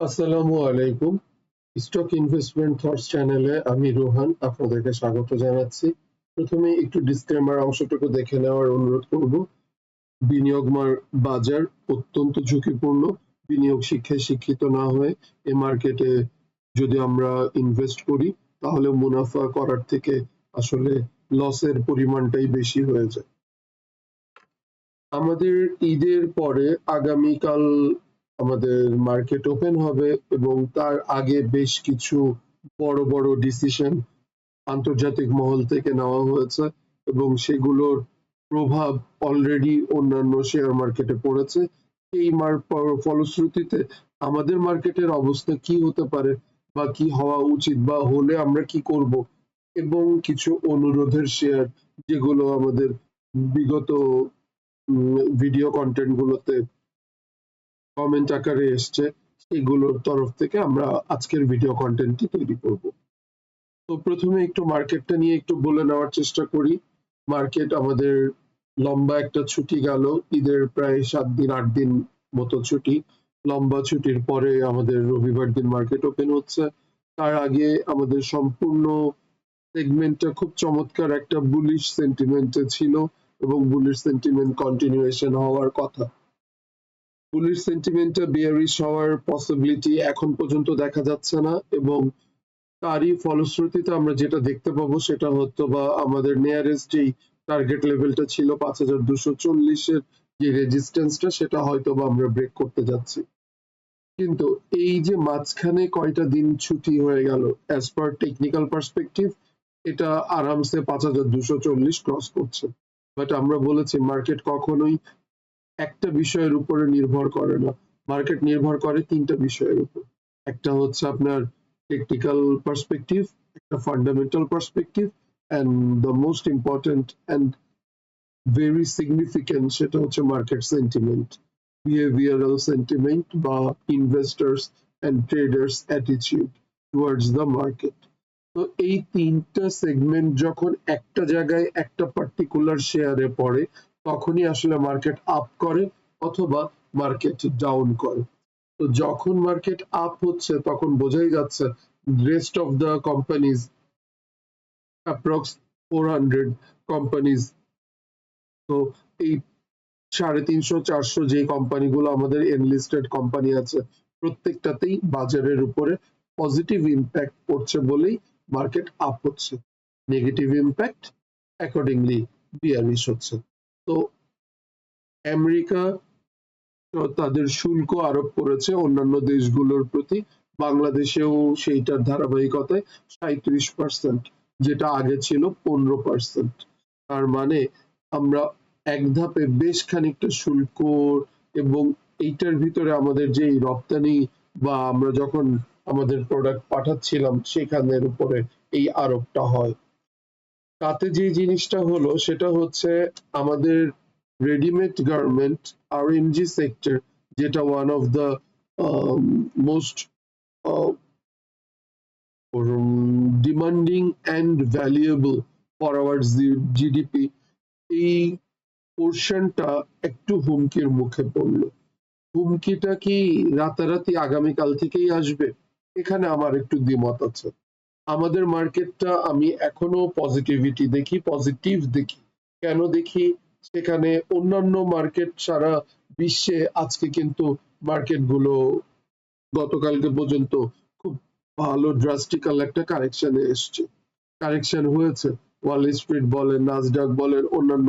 আসসালামু আলাইকুম। Stock investment thoughts চ্যানেলে আমি রোহান আপনাদেরকে স্বাগত জানাচ্ছি। প্রথমে একটু ডিসক্লেমার অংশটুকু দেখে নেওয়ার অনুরোধ করব। বিনিয়োগ বাজার অত্যন্ত ঝুঁকিপূর্ণ। বিনিয়োগ শিক্ষায় শিক্ষিত না হয়ে এ মার্কেটে যদি আমরা ইনভেস্ট করি, তাহলে মুনাফা করার থেকে আসলে লসের পরিমাণটাই বেশি হয়ে যায়। আমাদের ঈদের পরে আগামীকাল আমাদের মার্কেট ওপেন হবে এবং তার আগে বেশ কিছু বড় বড় ডিসিশন আন্তর্জাতিক মহল থেকে নেওয়া হয়েছে এবং সেগুলোর প্রভাব অলরেডি অন্যান্য শেয়ার মার্কেটে পড়েছে। এই ফলশ্রুতিতে আমাদের মার্কেটের অবস্থা কি হতে পারে বা কি হওয়া উচিত বা হলে আমরা কি করব এবং কিছু অনুরোধের শেয়ার যেগুলো আমাদের বিগত ভিডিও কন্টেন্ট গুলোতে কমেন্ট আকারে এসছে, সেগুলোর তরফ থেকে আমরা আজকের ভিডিও কন্টেন্টটি তৈরি করব। তো প্রথমে একটু মার্কেটটা নিয়ে একটু বলে নেওয়ার চেষ্টা করি। মার্কেট আমাদের লম্বা একটা ছুটি গেল, ঈদের প্রায় সাত দিন, আট দিন মতো ছুটি। লম্বা ছুটির পরে আমাদের রবিবার দিন মার্কেট ওপেন হচ্ছে। তার আগে আমাদের সম্পূর্ণ সেগমেন্টটা খুব চমৎকার একটা বুলিশ সেন্টিমেন্টে ছিল এবং বুলিশ সেন্টিমেন্ট কন্টিনিউয়েশন হওয়ার কথা। বুলিশ সেন্টিমেন্টটা বিয়ারিশ হওয়ার পসিবিলিটি এখন পর্যন্ত দেখা যাচ্ছে না এবং তারই ফলশ্রুতিতে আমরা যেটা দেখতে পাবো সেটা হতো বা আমাদের নিয়ারেস্ট যেই টার্গেট লেভেলটা ছিল পাঁচ হাজার দুশো চল্লিশের যে রেজিস্ট্যান্সটা সেটা হয়তো বা আমরা ব্রেক করতে যাচ্ছি। কিন্তু এই যে মাঝখানে কয়টা দিন ছুটি হয়ে গেল অ্যাজ পার টেকনিক্যাল পার্সপেক্টিভ এটা আরামসে পাঁচ হাজার দুশো চল্লিশ ক্রস করছে। বাট আমরা বলেছি মার্কেট কখনোই একটা বিষয়ের উপরে নির্ভর করে না। মার্কেট নির্ভর করে তিনটা বিষয়ের উপর। একটা হচ্ছে আপনার টেকনিক্যাল পার্সপেক্টিভ একটা fundamental perspective and the most important and very significant সেটা হচ্ছে মার্কেট সেন্টিমেন্ট বিহেভিয়ারাল সেন্টিমেন্ট বা investors and traders attitude towards the market তো এই তিনটা সেগমেন্ট যখন একটা জায়গায় একটা পার্টিকুলার শেয়ারে পড়ে তখনই আসলে মার্কেট আপ করে অথবা মার্কেট ডাউন করে। তো যখন মার্কেট আপ হচ্ছে, তখন বোঝাই যাচ্ছে rest of the companies approx four hundred companies তো এই সাড়ে তিনশো, চারশো যে কোম্পানিগুলো আমাদের এনলিস্টেড কোম্পানি আছে, প্রত্যেকটাতেই বাজারের উপরে পজিটিভ ইম্প্যাক্ট পড়ছে বলেই মার্কেট আপ হচ্ছে। নেগেটিভ ইম্প্যাক্ট অ্যাকর্ডিংলি বিয়ারিশ হচ্ছে। তো আমেরিকা তাদের শুল্ক আরোপ করেছে অন্যান্য দেশগুলোর প্রতি। বাংলাদেশেও সেইটার ধারাবাহিকতায় সাঁত্রিশ পার্সেন্ট যেটা আগে ছিল পনেরো পার্সেন্ট তার মানে আমরা এক ধাপে বেশ খানিকটা শুল্ক এবং এইটার ভিতরে আমাদের যে রপ্তানি বা আমরা যখন আমাদের প্রোডাক্ট পাঠাচ্ছিলাম, সেখানের উপরে এই আরোপটা হয়। তাতে যে জিনিসটা হলো, সেটা হচ্ছে আমাদের রেডিমেড গার্মেন্ট আর এমজি সেক্টর যেটা one of the most demanding and valuable for our GDP এই পোর্শনটা একটু হুমকির মুখে পড়ল। হুমকিটা কি রাতারাতি আগামীকাল থেকেই আসবে? এখানে আমার একটু দ্বিমত আছে। আমাদের মার্কেটটা আমি এখনও পজিটিভিটি দেখি পজিটিভ দেখি। কেন দেখি? সেখানে অন্যান্য মার্কেট সারা বিশ্বে আজকে কিন্তু মার্কেটগুলো গতকালকে পর্যন্ত খুব ভালো ড্রাস্টিক্যাল একটা কারেকশনে এসছে। কারেকশন হয়েছে। ওয়াল স্ট্রিট বলেন নাসডাক বলেন, অন্যান্য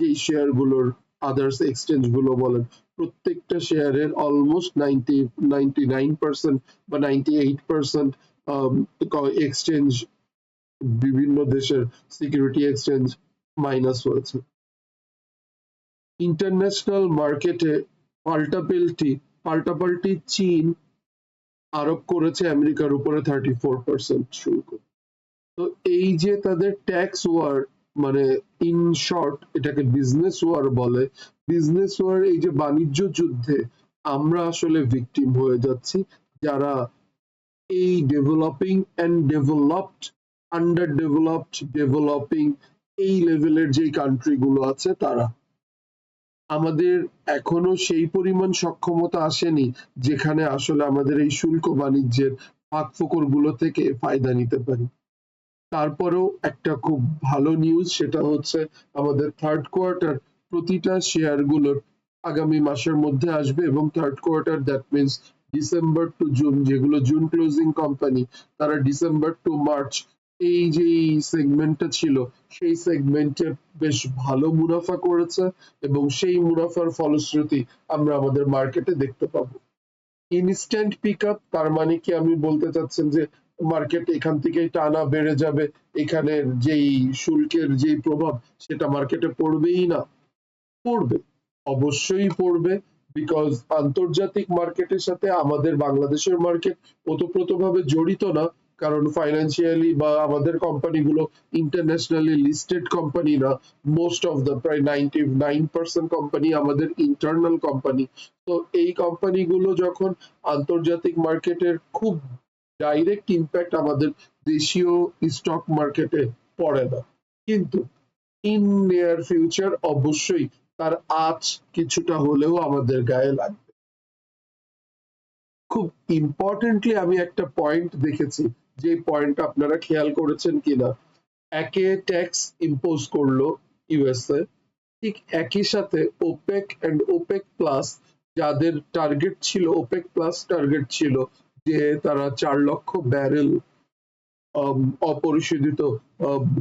যে শেয়ারগুলোর আদার্স এক্সচেঞ্জগুলো বলেন, প্রত্যেকটা শেয়ারের almost ninety ninety nine percent বা নাইনটি এইট পার্সেন্ট এক্সচেঞ্জ বিভিন্ন দেশের সিকিউরিটি এক্সচেঞ্জ মাইনাস হয়েছে। ইন্টারন্যাশনাল মার্কেটে পাল্টাপাল্টি পাল্টাপাল্টি চীন আরোপ করেছে আমেরিকার উপরে থার্টি ফোর পার্সেন্ট শুল্ক। তো এই যে তাদের ট্যাক্স ওয়ার মানে ইন শর্ট এটাকে বিজনেস ওয়ার বলে বিজনেস ওয়ার এই যে বাণিজ্য যুদ্ধে আমরা আসলে ভিকটিম হয়ে যাচ্ছি। যারা এই developing and developed under developed developing এই লেভেলের যে কান্ট্রি গুলো আছে তারা। আমাদের এখনও সেই পরিমাণ সক্ষমতা আসেনি যেখানে আসলে আমাদের এই শুল্ক বাণিজ্যের ফাঁকফোকরগুলো থেকে ফায়দা নিতে পারি। তারপরেও একটা খুব ভালো নিউজ সেটা হচ্ছে আমাদের থার্ড কোয়ার্টার প্রতিটা শেয়ারগুলোর আগামী মাসের মধ্যে আসবে এবং third quarter that means December to June যেগুলো জুন ক্লোজিং কোম্পানি তারা ডিসেম্বর টু মার্চ এই যে সেগমেন্টটা ছিল, সেই সেগমেন্টে বেশ ভালো মুনাফা করেছে এবং সেই মুনাফার ফলশ্রুতি আমরা আমাদের মার্কেটে দেখতে পাবো। ইনস্ট্যান্ট পিক আপ তার মানে কি আমি বলতে চাচ্ছেন যে মার্কেট এখান থেকেই টানা বেড়ে যাবে এখানের যেই শুল্কের যেই প্রভাব, সেটা মার্কেটে পড়বেই না। পড়বে, অবশ্যই পড়বে। বিকজ আন্তর্জাতিক মার্কেটের সাথে আমাদের বাংলাদেশের মার্কেট ওতপ্রোতভাবে জড়িত না। কারণ ফাইন্যান্সিয়ালি বা আমাদের কোম্পানিগুলো ইন্টারন্যাশনালি লিস্টেড কোম্পানি না। মোস্ট অফ দ্য প্রায় নাইনটি নাইন পার্সেন্ট কোম্পানি আমাদের ইন্টারনাল কোম্পানি তো এই কোম্পানিগুলো যখন আন্তর্জাতিক মার্কেটের খুব ডাইরেক্ট ইম্প্যাক্ট আমাদের দেশীয় স্টক মার্কেটে পড়ে না। কিন্তু ইন নিয়ার ফিউচার অবশ্যই তার আজ কিছুটা হলেও আমাদের গায়ে লাগবে। খুব ইম্পর্টেন্টলি আমি একটা পয়েন্ট দেখেছি, যে পয়েন্ট আপনারা খেয়াল করেছেন কিনা। একে ট্যাক্স ইম্পোজ করল ইউএসএ ঠিক একই সাথে ওপেক এন্ড ওপেক প্লাস যাদের টার্গেট ছিল ওপেক প্লাস টার্গেট ছিল, যে তারা চার লক্ষ ব্যারেল অপরিশোধিত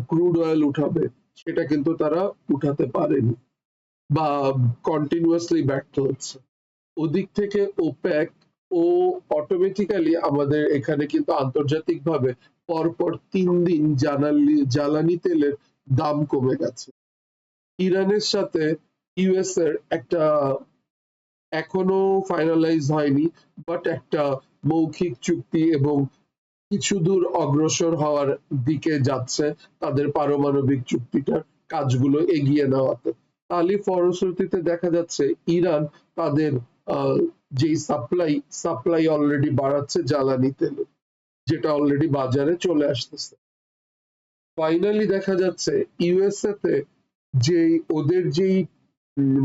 ক্রুড অয়েল উঠাবে, সেটা কিন্তু তারা উঠাতে পারেনি। বা কন্টিনিউয়াসলি ব্যর্থ হচ্ছে ওদিক থেকে ওপ্যাক ও অটোমেটিক্যালি আমাদের এখানে কিন্তু আন্তর্জাতিকভাবে পরপর তিন দিন জানালি, জ্বালানি তেলের দাম কমে গেছে। ইরানের সাথে ইউএস এর একটা এখনও ফাইনালাইজ হয়নি বাট একটা মৌখিক চুক্তি এবং কিছু দূর অগ্রসর হওয়ার দিকে যাচ্ছে তাদের পারমাণবিক চুক্তিটার কাজগুলো এগিয়ে নেওয়াতে। তারই ফলশ্রুতিতে দেখা যাচ্ছে ইরান তাদের যে সাপ্লাই সাপ্লাই অলরেডি বাড়াচ্ছে জ্বালানি তেলে, যেটা অলরেডি বাজারে চলে আসতেছে। ফাইনালি দেখা যাচ্ছে ইউএসএ তে যে ওদের যেই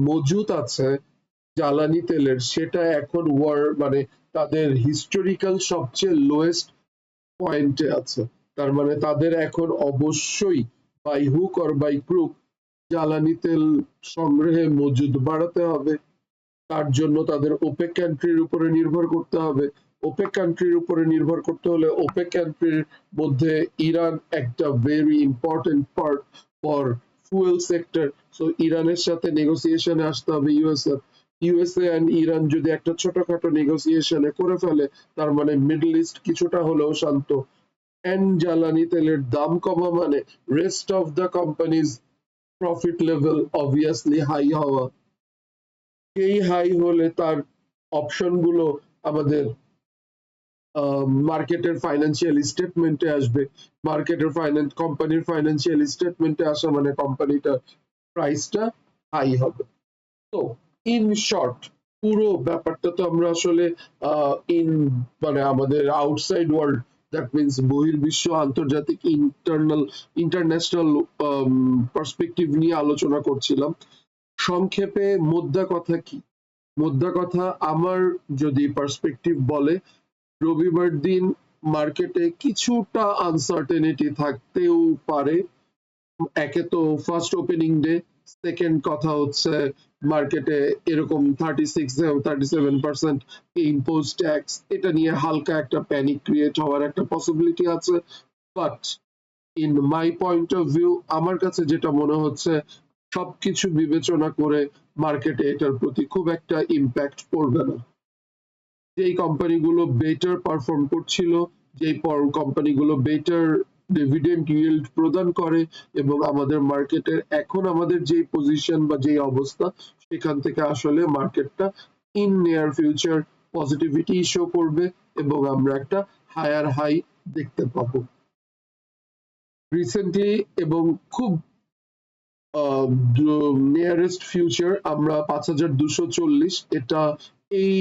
মজুত আছে জ্বালানি তেলের, সেটা এখন ওয়ার মানে তাদের হিস্টোরিক্যাল সবচেয়ে লোয়েস্ট পয়েন্টে আছে। তার মানে তাদের এখন অবশ্যই by hook or by crook জ্বালানি তেল সংগ্রহে মজুদ বাড়াতে হবে। তার জন্য তাদের ওপেক কান্ট্রির উপরে নির্ভর করতে হবে। ওপেক কান্ট্রির উপরে নির্ভর করতে হলে ওপেক কান্ট্রির মধ্যে ইরান একটা very important part for fuel sector so ইরানের সাথে নেগোসিয়েশনে আসতে হবে ইউএসএ ইউএসএ অ্যান্ড ইরান যদি একটা ছোটখাটো নেগোসিয়েশনে করে ফেলে, তার মানে মিডল ইস্ট কিছুটা হলেও শান্ত। এন্ড জ্বালানি তেলের দাম কমা মানে rest of the companies profit level obviously high হওয়া। সেই হাই হলে তার অপশনগুলো আমাদের মার্কেটের ফাইন্যান্সিয়াল স্টেটমেন্টে আসবে। মার্কেটের ফাইন্যান্স কোম্পানির ফাইন্যান্সিয়াল স্টেটমেন্টে আসা মানে কোম্পানিটা প্রাইসটা হাই হবে। তো ইন শর্ট পুরো ব্যাপারটা তো আমরা আসলে ইন মানে আমাদের আউটসাইড ওয়ার্ল্ড দ্যাট মিনস বহির্বিশ্ব আন্তর্জাতিক ইন্টারনাল ইন্টারন্যাশনাল পার্সপেক্টিভ নিয়ে আলোচনা করছিলাম। সংক্ষেপে মোদ্দা কথা কি? মোদ্দা কথা আমার যদি পার্সপেক্টিভ বলে, রবিবার দিন মার্কেটে কিছুটা আনসার্টেনিটি থাকতেও পারে। একে তো ফার্স্ট ওপেনিং ডে সেকেন্ড কথা হচ্ছে মার্কেটে এরকম thirty six thirty seven percent impose tax এটা নিয়ে হালকা একটা প্যানিক ক্রিয়েট হওয়ার একটা পসিবিলিটি আছে। But in my point of view আমার কাছে যেটা মনে হচ্ছে, সবকিছু বিবেচনা করে মার্কেটে এটার প্রতি খুব একটা ইম্প্যাক্ট পড়বে না। যেই কোম্পানিগুলো বেটার পারফর্ম করছিল, যেই কোম্পানিগুলো বেটার ডিভিডেন্ড ইয়েল্ড প্রদান করে এবং আমাদের মার্কেটের এখন আমাদের যে পজিশন বা যে অবস্থা, সেখান থেকে আসলে মার্কেটটা in near future positivity show করবে এবং আমরা একটা হায়ার হাই দেখতে পাবো। রিসেন্টলি এবং খুব নিয়ারেস্ট ফিউচার আমরা পাঁচ হাজার দুশো চল্লিশ, এটা এই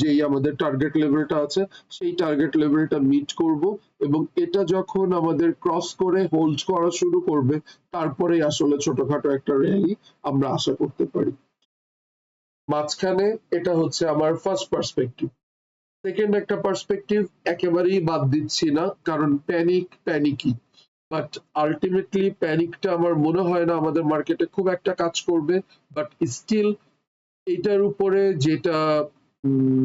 যেই আমাদের টার্গেট লেভেলটা আছে, সেই টার্গেট লেভেলটা মিট করব এবং এটা যখন আমাদের ক্রস করে হোল্ড করা শুরু করবে তারপরে আসলে ছোটখাটো একটা র্যালি আমরা আশা করতে পারি। মাঝখানে এটা হচ্ছে আমার ফার্স্ট পার্সপেক্টিভ সেকেন্ড একটা পার্সপেক্টিভ একেবারেই বাদ দিচ্ছি না, কারণ প্যানিক প্যানিকই বাট আলটিমেটলি প্যানিকটা আমার মনে হয় না আমাদের মার্কেটে খুব একটা কাজ করবে বাট স্টিল এটার উপরে যেটা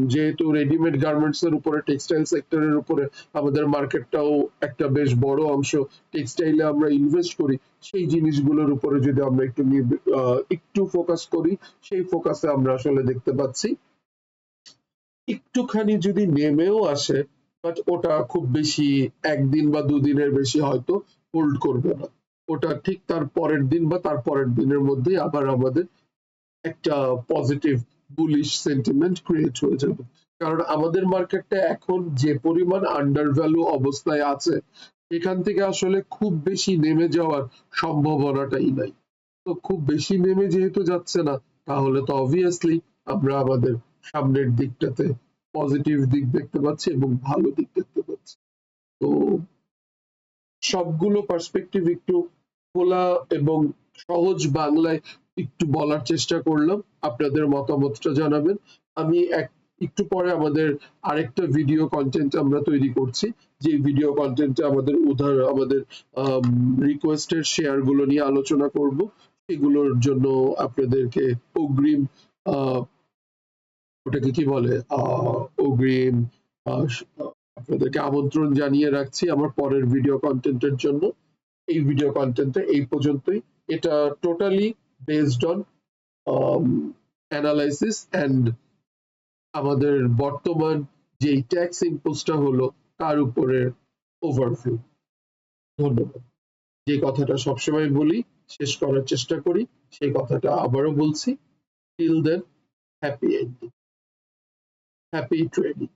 যেহেতু রেডিমেড গার্মেন্টস এর উপরে টেক্সটাইল সেক্টরের উপরে আমাদের মার্কেটটাও একটা বেশ বড় অংশ। টেক্সটাইলে আমরা ইনভেস্ট করি, সেই জিনিসগুলোর উপরে যদি আমরা একটু একটু ফোকাস করি, সেই ফোকাসে আমরা আসলে দেখতে পাচ্ছি, একটুখানি যদি নেমেও আসে বাট ওটা খুব বেশি একদিন বা দুদিনের বেশি হয়তো হোল্ড করবে না। ওটা ঠিক তার পরের দিন বা তার পরের দিনের মধ্যে আবার আমাদের একটা পজিটিভ বুলিশ সেন্টিমেন্ট ক্রিয়েট হয়ে যাবে কারণ আমাদের মার্কেটটা এখন যে পরিমাণ আন্ডার ভ্যালু অবস্থায় আছে, এখান থেকে আসলে খুব বেশি নেমে যাওয়ার সম্ভাবনাটাই নাই। তো খুব বেশি নেমে যেহেতু যাচ্ছে না, তাহলে তো অবভিয়াসলি আমরা আমাদের সামনের দিকটাতে পজিটিভ দিক দেখতে পাচ্ছি এবং ভালো দিক দেখতে পাচ্ছি। তো সবগুলো পার্সপেক্টিভ একটু খোলা এবং সহজ বাংলায় একটু বলার চেষ্টা করলাম। আপনাদের মতামতটা জানাবেন। আমি এক একটু পরে আমাদের আরেকটা ভিডিও কন্টেন্ট আমরা তৈরি করছি। যে ভিডিও কন্টেন্টে আমাদের উদাহরণ আমাদের রিকোয়েস্টের শেয়ারগুলো নিয়ে আলোচনা করব। সেগুলোর জন্য আপনাদেরকে অগ্রিম ওটাকে কি বলে? অগ্রিম আপনাদেরকে আমন্ত্রণ জানিয়ে রাখছি আমার পরের ভিডিও কন্টেন্টের জন্য। এই ভিডিও কন্টেন্টে এই পর্যন্তই। এটা totally based on analysis and আমাদের বর্তমান যেই ট্যাক্স ইম্পোজটা হলো, তার উপরে ওভারভিউ ধন্যবাদ। যে কথাটা সবসময় বলি, শেষ করার চেষ্টা করি, সেই কথাটা আবারও বলছি। Till then happy ending happy trading